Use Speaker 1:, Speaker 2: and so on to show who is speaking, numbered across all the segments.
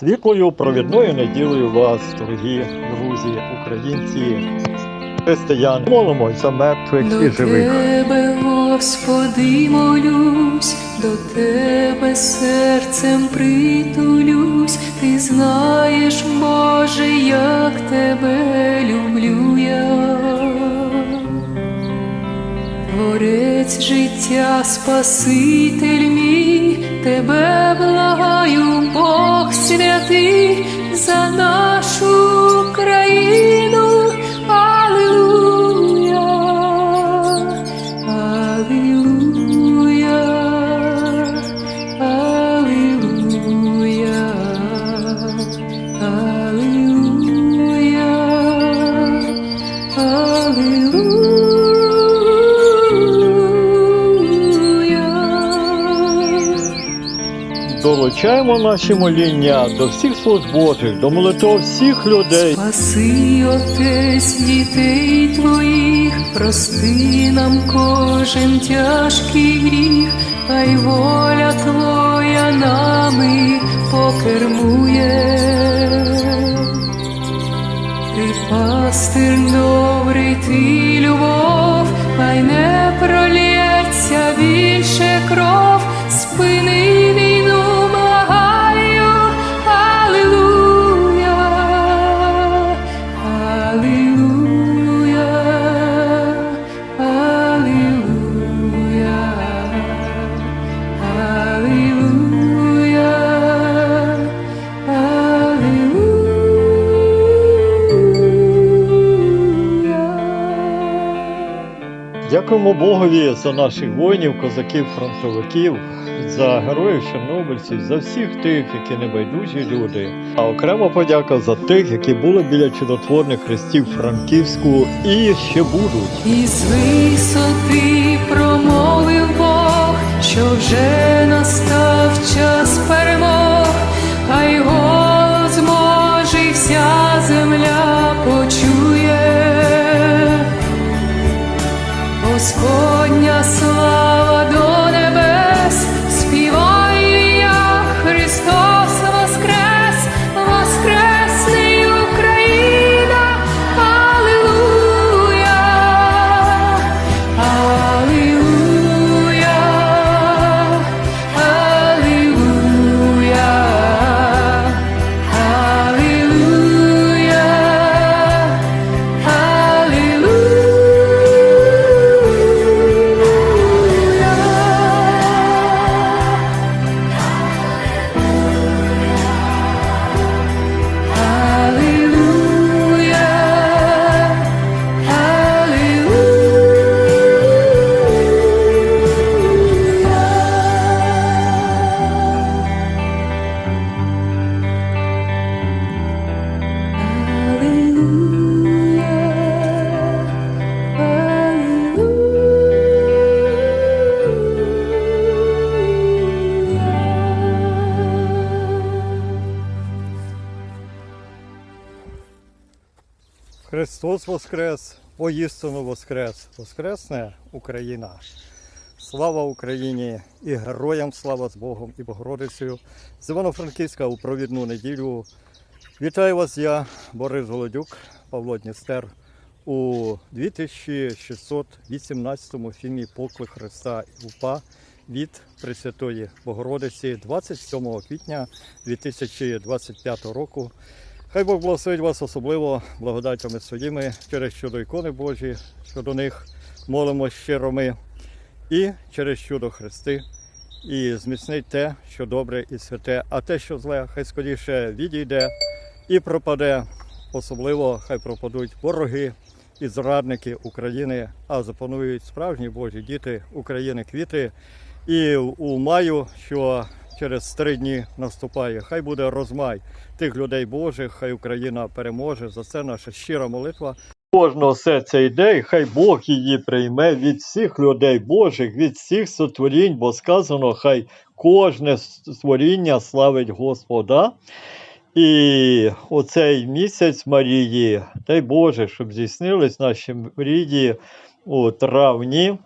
Speaker 1: Світлою провідною неділею вас, дорогі друзі, українці, християни. Молимось за мертвих
Speaker 2: До
Speaker 1: і живих.
Speaker 2: До тебе, Господи, молюсь, до тебе серцем притулюсь, ти знаєш, Боже, як тебе люблю я. Творець життя, Спаситель мій, тебе благаю, святий, за нашу
Speaker 1: Долучаємо наші моління до всіх служб до молитв всіх людей.
Speaker 2: Спаси, Отець, дітей твоїх, прости нам кожен тяжкий гріх, хай воля твоя нами покермує. Ти пастир добрий, ти любов, хай не пролється більше кров, спини
Speaker 1: Дякуємо Богові за наших воїнів, козаків, фронтовиків, за героїв чорнобильців, за всіх тих, які небайдужі люди. А окрема подяка за тих, які були біля чудотворних хрестів Франківську і ще будуть.
Speaker 2: Із висоти промовив Бог, що вже настав час перемог, Господня слава Христос Воскрес,
Speaker 1: воістину Воскрес, Воскресне Україна. Слава Україні і героям слава з Богом і Богородицею. З Івано-Франківська у провідну неділю. Вітаю вас, я, Борис Голодюк, Павло Дністер, у 2618 фільмі Поклик Христа і УПА від Пресвятої Богородиці 27 квітня 2025 року. Хай Бог благословить вас особливо благодатями своїми через чудо ікони Божі, що до них молимо щиро ми, і через чудо Христи, і зміцнить те, що добре і святе, а те, що зле, хай скоріше відійде і пропаде. Особливо хай пропадуть вороги і зрадники України, а запанують справжні Божі діти України квіти. І у маю, що через три дні наступає, хай буде розмай тих людей Божих, хай Україна переможе. За це наша щира молитва. Кожного серця йде, і хай Бог її прийме від всіх людей Божих, від всіх сотворінь, бо сказано, хай кожне створіння славить Господа. І оцей місяць Марії, дай Боже, щоб здійснились наші мрії у травні.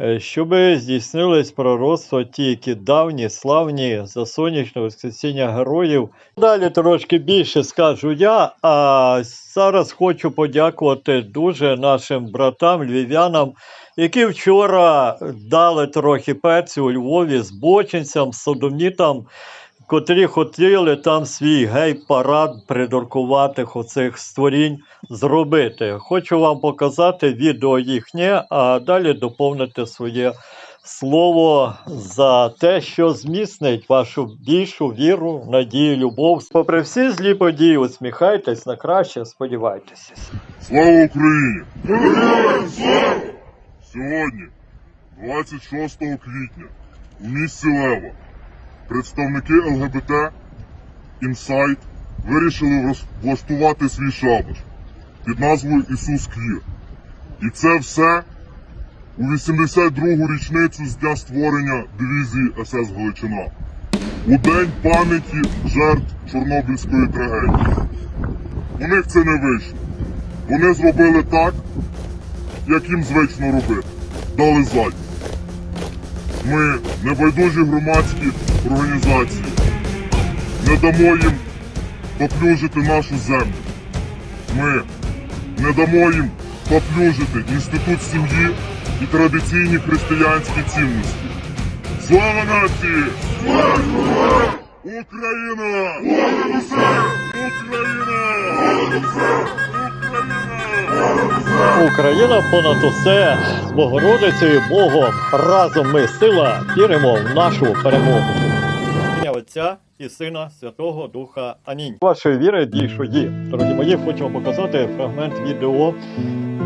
Speaker 1: Е, Щоб здійснились пророцтво ті, які давні, славні за сонячне воскресіння героїв. Далі трошки більше скажу я. А зараз хочу подякувати дуже нашим братам, львів'янам, які вчора дали трохи перцю у Львові збочинцям, содомітам, котрі хотіли там свій гей-парад придуркуватих оцих створінь зробити. Хочу вам показати відео їхнє, а далі доповнити своє слово за те, що зміцнить вашу більшу віру, надію, любов. Попри всі злі події, усміхайтесь на краще, сподівайтеся.
Speaker 3: Слава Україні! Сьогодні, 26 квітня, у місті Лева, представники ЛГБТ Інсайт вирішили влаштувати свій шабаш під назвою Ісус Квір. І це все у 82-гу річницю з дня створення дивізії СС Галичина. У день пам'яті жертв Чорнобильської трагедії. У них це не вийшло. Вони зробили так, як їм звично робити. Дали задню. Ми, небайдужі громадські організації, не дамо їм поплюжити нашу землю. Ми не дамо їм поплюжити інститут сім'ї і традиційні християнські цінності. Слава нації! Україна! Україна!
Speaker 1: Україна понад усе з Богородицею Богом. Разом ми сила віримо в нашу перемогу. Отця і Сина Святого Духа. Амінь. Вашої віри дійшли є. Дорогі мої, хочу вам показати фрагмент відео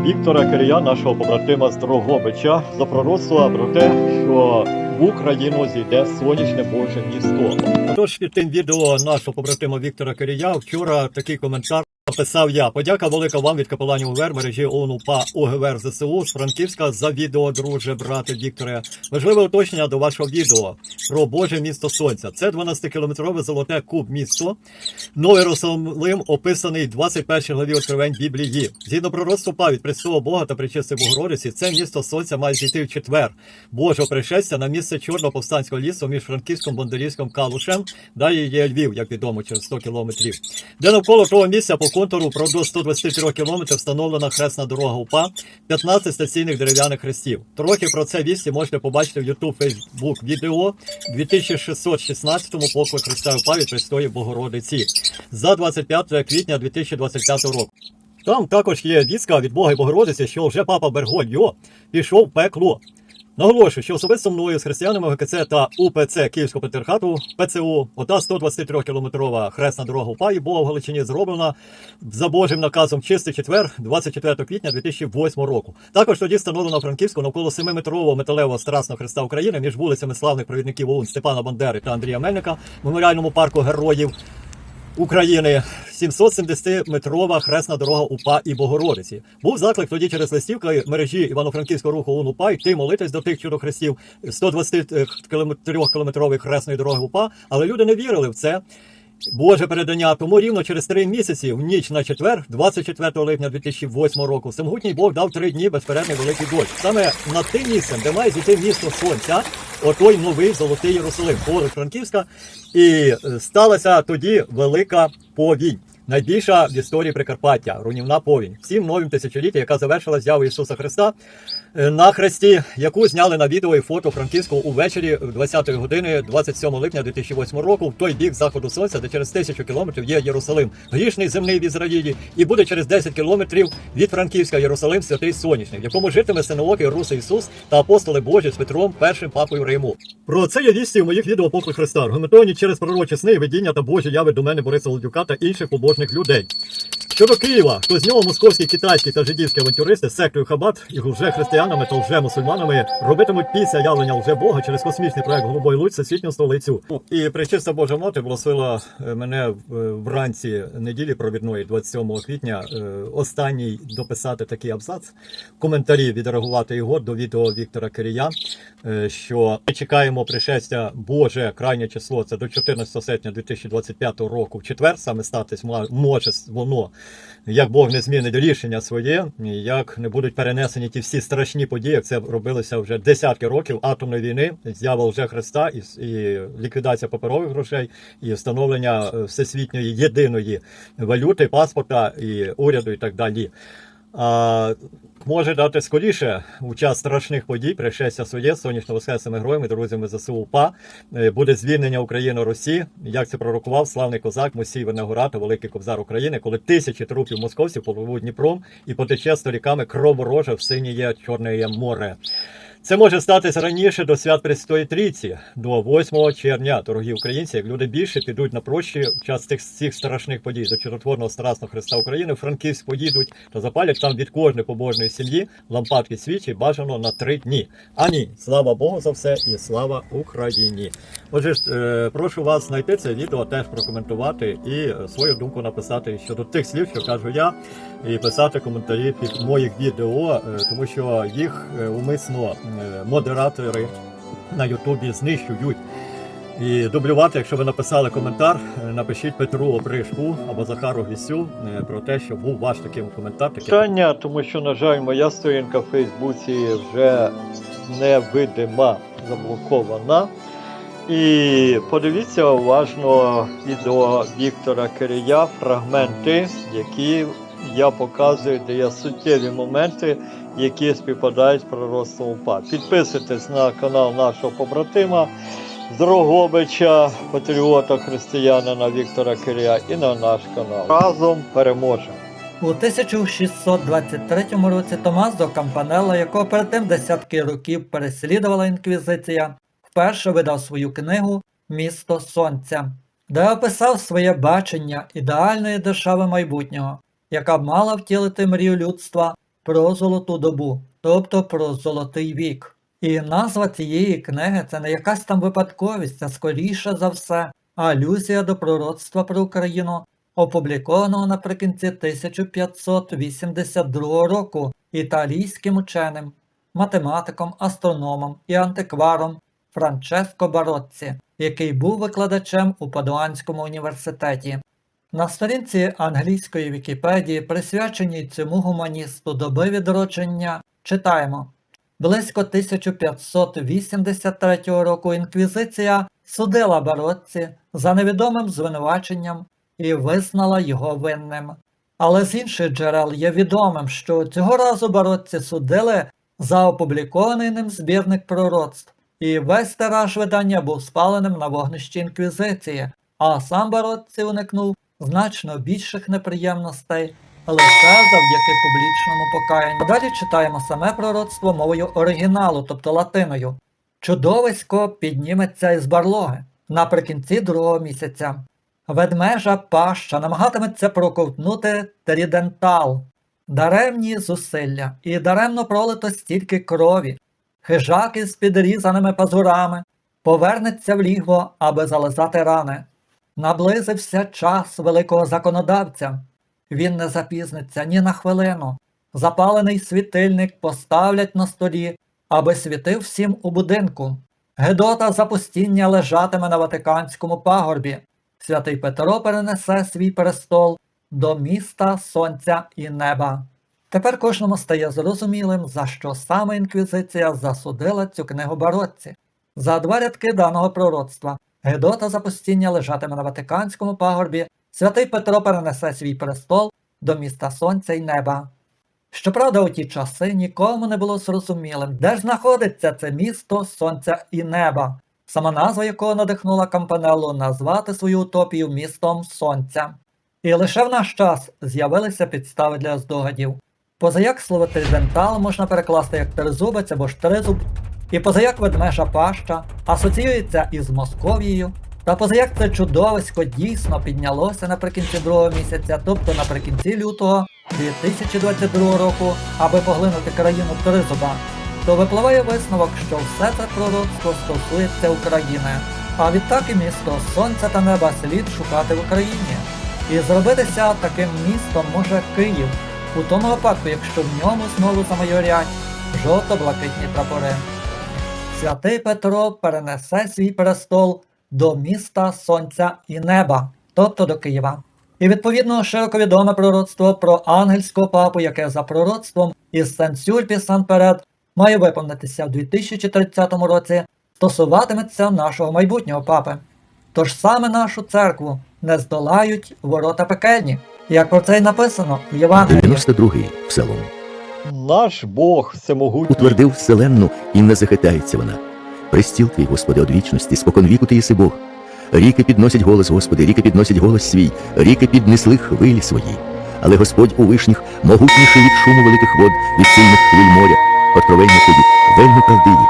Speaker 1: Віктора Кирія, нашого побратима з Дрогобича, за пророцтво про те, що в Україну зійде сонячне Боже місто. Тож під тим відео нашого побратима Віктора Кирія вчора такий коментар. Написав я. Подяка велика вам від капеланів УВР мережі ООН УПА УГВР ЗСУ з Франківська за відео, друже, брате Вікторе. Важливе уточнення до вашого відео про Боже місто Сонця. Це 12-кілометрове золоте куб місто. Новий Росолим описаний в 21 главі Откровень Біблії. Згідно пророцтва па від Престолу Бога та Пречистої Богородиці, це місто Сонця має зійти в четвер Божого пришестя на місце Чорного повстанського лісу між Франківськом, Бондарівським, Калушем. Далі є Львів, як відомо, через 100 кілометрів. Де навколо того місця по контуру продовж 123 км встановлена хресна дорога УПА, 15 стаційних дерев'яних хрестів. Трохи про це вісті можете побачити в YouTube, Facebook відео 2616-му поклик Христа УПА від Престої Богородиці за 25 квітня 2025 року. Там також є вістка від Бога і Богородиці, що вже папа Бергольо пішов в пекло. Наголошую, що особисто мною з християнами ГКЦ та УПЦ Київського патріархату ПЦУ ота 123-кілометрова хресна дорога УПА і Бога в Галичині зроблена за Божим наказом чистий четвер 24 квітня 2008 року. Також тоді встановлено на Франківську навколо 7-метрового металевого страсного хреста України між вулицями славних провідників ОУН Степана Бандери та Андрія Мельника в меморіальному парку героїв України 770-метрова хресна дорога УПА і Богородиці. Був заклик тоді через листівки мережі Івано-Франківського руху ОУН УПА йти молитись до тих чудохрестів 123-кілометрової хресної дороги УПА, але люди не вірили в це. Боже передання, тому рівно через три місяці, в ніч на четвер, 24 липня 2008 року, всемогутній Бог дав три дні безперервний великий дощ. Саме над тим місцем, де має зійти місто сонця, отой новий золотий Єрусалим, поруч Франківська, і е, сталася тоді велика повінь. Найбільша в історії Прикарпаття, руйнівна повінь. Всім новим тисячоліття, яка завершила з'яву Ісуса Христа на хресті, яку зняли на відео і фото Франківського увечері в 20 години 27 липня 2008 року в той бік заходу сонця, де через тисячу кілометрів є Єрусалим, грішний земний в Ізраїлі, і буде через 10 кілометрів від Франківська Єрусалим святий сонячний, в якому житиме синоокий Рус Ісус та апостоли Божі з Петром, першим папою Риму. Про це є вісті у моїх відео поклик Христа, аргументовані через пророчі сни, видіння та Божі яви до мене Бориса Лодюка та інших побожних людей. Щодо Києва, то з нього московські, китайські та жидівські авантюристи з сектою Хабат і лже християнами та лже мусульманами робитимуть після явлення лже Бога через космічний проект Голубой Луч всесвітню столицю. І причиста Божа мати благословила е, мене е, вранці неділі провідної, 27 квітня, е, останній дописати такий абзац, коментарі відреагувати його до відео Віктора Кирія, що ми чекаємо пришестя Боже, крайнє число, це до 14 серпня 2025 року. В четвер саме статись може воно як Бог не змінить рішення своє, як не будуть перенесені ті всі страшні події, як це робилося вже десятки років атомної війни, з'ява вже Христа і, і ліквідація паперових грошей, і встановлення е, всесвітньої єдиної валюти, паспорта і уряду, і так далі. А, може дати скоріше у час страшних подій, пришестя своє сонячно воскресними героями, друзями ЗСУ УПА, е, буде звільнення України Росії. Як це пророкував славний козак Мусій Виногора та великий кобзар України, коли тисячі трупів московців попливуть Дніпром і потече сторіками кров ворожа в синіє Чорне море. Це може статися раніше до свят Пресвятої Трійці, до 8 червня. Дорогі українці, як люди більше підуть на прощі в час цих всіх страшних подій до чудотворного страсного Христа України. В Франківськ поїдуть та запалять там від кожної побожної сім'ї лампадки свічі бажано на три дні. А ні, слава Богу за все і слава Україні. Отже, е, прошу вас знайти це відео, теж прокоментувати і е, свою думку написати щодо тих слів, що кажу я, і писати коментарі під моїх відео, е, тому що їх умисно модератори на Ютубі знищують. І дублювати, якщо ви написали коментар, е, напишіть Петру Обришку або Захару Гісю е, про те, що був ваш такий коментар. Питання, тому що, на жаль, моя сторінка в Фейсбуці вже невидима, заблокована. І подивіться уважно відео Віктора Кирия, фрагменти, які я показую, де є суттєві моменти, які співпадають з пророцтвом УПА. Підписуйтесь на канал нашого побратима Дрогобича, патріота християнина Віктора Кирия і на наш канал. Разом переможемо!
Speaker 4: У 1623 році Томазо Кампанелла, якого перед тим десятки років переслідувала інквізиція, вперше видав свою книгу Місто Сонця, де описав своє бачення ідеальної держави майбутнього, яка мала втілити мрію людства про золоту добу, тобто про золотий вік. І назва цієї книги це не якась там випадковість, а скоріше за все алюзія до пророцтва про Україну, опублікованого наприкінці 1582 року італійським ученим, математиком, астрономом і антикваром Франческо Бароцці, який був викладачем у Падуанському університеті. На сторінці англійської Вікіпедії, присвяченій цьому гуманісту доби відродження, читаємо. Близько 1583 року інквізиція судила Бароцці за невідомим звинуваченням і визнала його винним. Але з інших джерел є відомим, що цього разу Бароцці судили за опублікований ним збірник пророцтв, і весь тираж видання був спаленим на вогнищі інквізиції, а сам Бароцці уникнув значно більших неприємностей лише завдяки публічному покаянню. Далі читаємо саме пророцтво мовою оригіналу, тобто латиною. Чудовисько підніметься із барлоги наприкінці другого місяця. Ведмежа паща намагатиметься проковтнути трідентал, даремні зусилля, і даремно пролито стільки крові. Хижак із підрізаними пазурами повернеться в лігво, аби зализати рани. Наблизився час великого законодавця. Він не запізниться ні на хвилину. Запалений світильник поставлять на столі, аби світив всім у будинку. Гедота запустіння лежатиме на Ватиканському пагорбі. Святий Петро перенесе свій престол до міста сонця і неба. Тепер кожному стає зрозумілим, за що саме інквізиція засудила цю книгу Бароцці. За два рядки даного пророцтва Гедота запустіння лежатиме на Ватиканському пагорбі, святий Петро перенесе свій престол до міста сонця й неба. Щоправда, у ті часи нікому не було зрозумілим, де ж знаходиться це місто сонця і неба, сама назва якого надихнула Кампанеллу назвати свою утопію містом сонця. І лише в наш час з'явилися підстави для здогадів. Позаяк слово тридентал можна перекласти як тризубець або ж тризуб, і позаяк ведмежа паща асоціюється із Московією, та позаяк це чудовисько дійсно піднялося наприкінці другого місяця, тобто наприкінці лютого 2022 року, аби поглинути країну тризуба, то випливає висновок, що все це пророцтво стосується України. А відтак і місто сонця та неба слід шукати в Україні. І зробитися таким містом може Київ, у тому випадку, якщо в ньому знову замайорять жовто-блакитні прапори. Святий Петро перенесе свій престол до міста Сонця і неба, тобто до Києва. І відповідно широковідоме пророцтво про ангельського папу, яке за пророцтвом із Сен-Сюльпі Сан-Перед має виповнитися в 2030 році, стосуватиметься нашого майбутнього папи. Тож саме нашу церкву не здолають ворота пекельні, як про це й написано в Євангелії.
Speaker 5: 92-й псалом.
Speaker 1: Наш Бог всемогутній.
Speaker 5: Утвердив вселенну, і не захитається вона. Пристіл твій, Господи, од вічності, спокон віку ти єси Бог. Ріки підносять голос, Господи, ріки підносять голос свій, ріки піднесли хвилі свої. Але Господь у вишніх могутніший від шуму великих вод, від сильних хвиль моря, откровення тобі, вельми правдиві.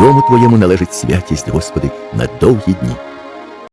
Speaker 5: Дому твоєму належить святість, Господи, на довгі дні.